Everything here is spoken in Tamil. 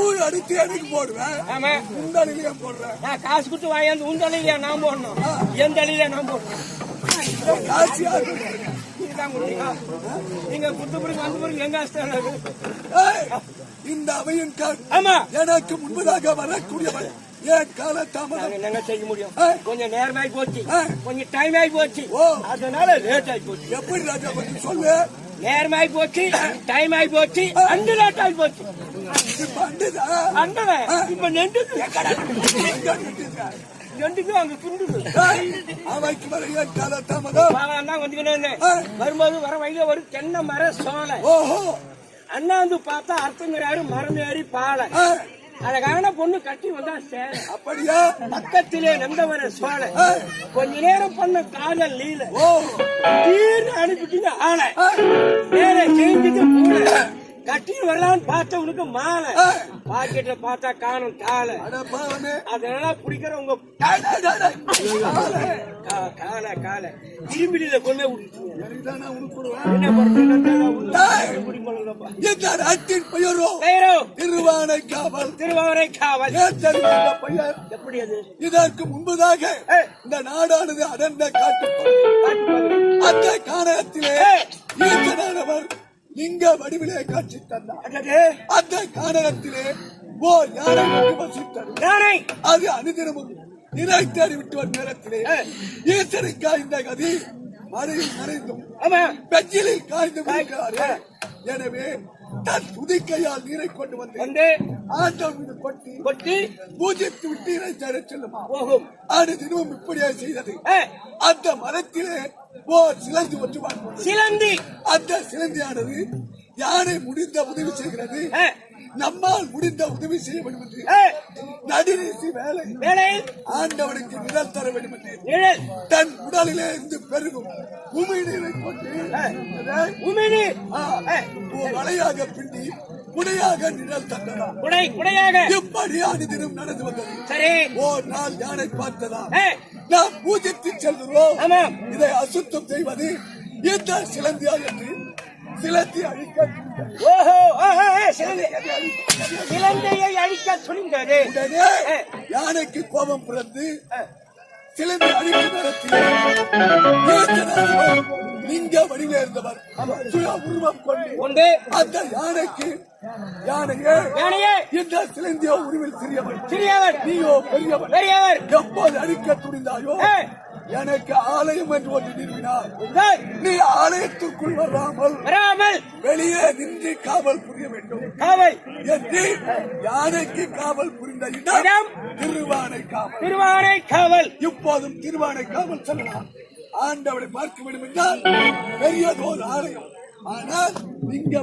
எடுத்து எனக்கு போடுவேன்? அணிலையே போடுறேன். நான் காசு கொடுத்து வாங்கி உன் தலையில நான் போடணும். என் தலையில நான் போடணும். காசு நீங்க கொடுத்த பிறகு வந்த பிறகு எங்க இந்த அவையின் ஆமா. எனக்கு முன்பதாக வரக்கூடியவன் ஏன் கால தாமதம் என்னங்க செய்ய முடியும். கொஞ்சம் நேரமாயி போச்சு. ஆ. கொஞ்சம் டைம் ஆகி போச்சு. அதனால லேட் ஆகி போச்சு. எப்படி ராஜா சொல்லு? நேரமாயி போச்சு. டைம் ஆகி போச்சு. அண்டு லேட் ஆகி போச்சு. அண்டவன் இப்ப நிக்குது? நெண்டுது அங்க துண்டுது அவைக்கு தாமதம் அண்ணா வந்துக்கினே. வரும்போது வர வழியில ஒரு தென்னை மர சோலை. ஓஹோ அண்ணாந்து பார்த்தா அர்த்தங்கிறாரு மரம் ஏறி பாலை. அழகான பொண்ணு கட்டி வந்தா சேலை. அப்படியா பக்கத்திலே நந்தவன சோலை. ஆ, கொஞ்ச நேரம் பண்ண காதல் லீல. ஓ தீர்னு அனுப்பிட்டீங்க ஆளை. ஆ, வேற செஞ்சது கூட கட்டி வரலான்னு பார்த்தவனுக்கு மாலை. பாக்கெட்ல பார்த்தா காணும் பாவமே. அதனால டேய், டேய். காலை. காலை காலை. இரும்பிடியில கொண்டே திருவானை காவல். திருவாவரை காவல். எப்படி அது? இதற்கு முன்பதாக. இந்த நாடானது அடர்ந்த காட்டு. அந்த காணகத்திலே ஏய். லிங்க வடிவிலே காட்சி தந்தார். அந்த காணகத்திலே ஓர் யானை வசித்தது. யானை. அது அனுதினமும் நினைத்தறி விட்டு வரும் நேரத்திலே ஈசனுக்கா இந்த கதி மழையில் நனைந்தும் ஆமா. பெஞ்சிலில் காய்ந்து இருக்கிறாரே எனவே தன் துதிக்கையால் நீரை கொண்டு வந்து ஆண்டவன் மீது கொட்டி கொட்டி பூஜித்து விட்டு இறை தேட செல்லுமா? அது தினமும் இப்படியே செய்தது. அந்த மரத்திலே ஓர் சிலந்தி வாழ்ந்தது சிலந்தி. அந்த சிலந்தியானது யானை முடிந்த உதவி செய்கிறது? நம்மால் முடிந்த உதவி செய்ய வேண்டும் என்று. நடுநீசி வேலை. வேலையில் ஆண்டவனுக்கு நிழல் தர வேண்டும் என்று. தன் உடலிலே இருந்து பெருகும். உமி நீரை கொண்டு ஒரு வலையாக பிண்டி உடையாக நிழல் தந்ததா குடை குடையாக இப்படி அனுதினம் நடந்து வந்தது. சரி. ஓர் நாள் யானை பார்த்ததா? நாம் பூஜித்து செல்கிறோம். ஆமாம். இதை அசுத்தம் செய்வது இந்த சிலந்தியா என்று சிலந்தி அழிக்க ஓஹோ சிலந்தையை அழிக்க துணிந்தது. யானைக்கு கோபம் பிறந்து சிலந்தி லிங்க வடிவே இருந்தவர் சுய உருவம் கொண்டு அந்த யானைக்கு யானையே யானையே! இந்த சிலந்தியோ உருவில் சிறியவன் சிறியவர் நீயோ பெரியவன் பெரியவர். எப்போது அழிக்க துணிந்தாயோ எனக்கு ஆலயம் என்று ஒன்று நிறுவினார். நீ ஆலயத்திற்குள் வராமல் வராமல் வெளியே நின்று காவல் புரிய வேண்டும். காவல். என்று யானைக்கு காவல் புரிந்த இடம் திருவானை காவல். திருவானை காவல். இப்போதும் திருவானை காவல் செல்லலாம். ஆண்டவனை பார்க்க வேண்டும் என்றால் பெரியதோர் ஆலயம். ஆனால் இங்க